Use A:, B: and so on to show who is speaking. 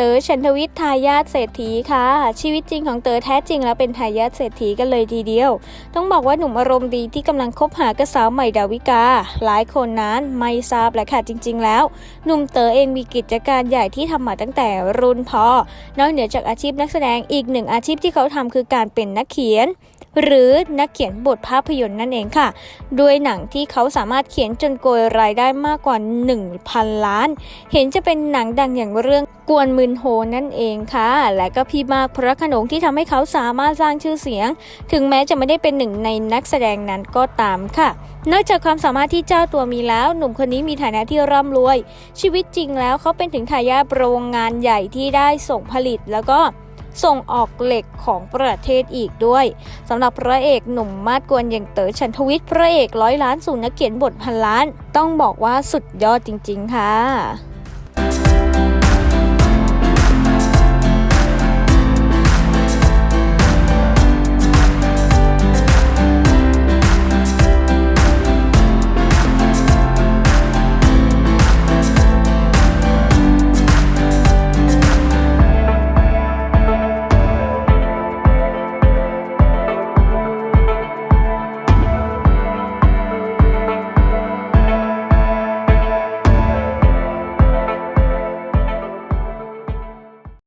A: เต๋อชันทวิทย์ทายาทเศรษฐีค่ะ ชีวิตจริงของเต๋อแท้จริงแล้วเป็นทายาทเศรษฐีกันเลยทีเดียว ต้องบอกว่าหนุ่มอารมณ์ดีที่กำลังคบหากับสาวใหม่ดาวิกา หลายคนนั้นไม่ทราบแหละค่ะจริง ๆ แล้ว หนุ่มเต๋อเองมีกิจการใหญ่ที่ทำมาตั้งแต่รุ่นพ่อนอกเหนือจากอาชีพนักแสดงอีกหนึ่งอาชีพที่เขาทำคือการเป็นนักเขียน หรือนักเขียนบทภาพยนตร์นั่นเองค่ะ ด้วยหนังที่เขาสามารถเขียนจนโกยรายได้มากกว่า 1,000 ล้าน เห็นจะเป็นหนังดังอย่างเรื่องกวนมืนโฮนั่นเองค่ะ และก็พี่มากพระขนงที่ทำให้เขาสามารถสร้างชื่อเสียง ถึงแม้จะไม่ได้เป็นหนึ่งในนักแสดงนั้นก็ตามค่ะ นอกจากความสามารถที่เจ้าตัวมีแล้ว หนุ่มคนนี้มีฐานะที่ร่ำรวย ชีวิตจริงแล้วเขาเป็นถึงทายาทโรงงานใหญ่ที่ได้ส่งผลิตแล้วก็ ส่งออกเหล็กของประเทศอีกด้วยสำหรับพระเอกหนุ่มมาดกวนอย่างเต๋อชันทวิทย์พระเอกร้อยล้านสู่นักเขียนบทพันล้าน ต้องบอกว่าสุดยอดจริง ๆ ค่ะ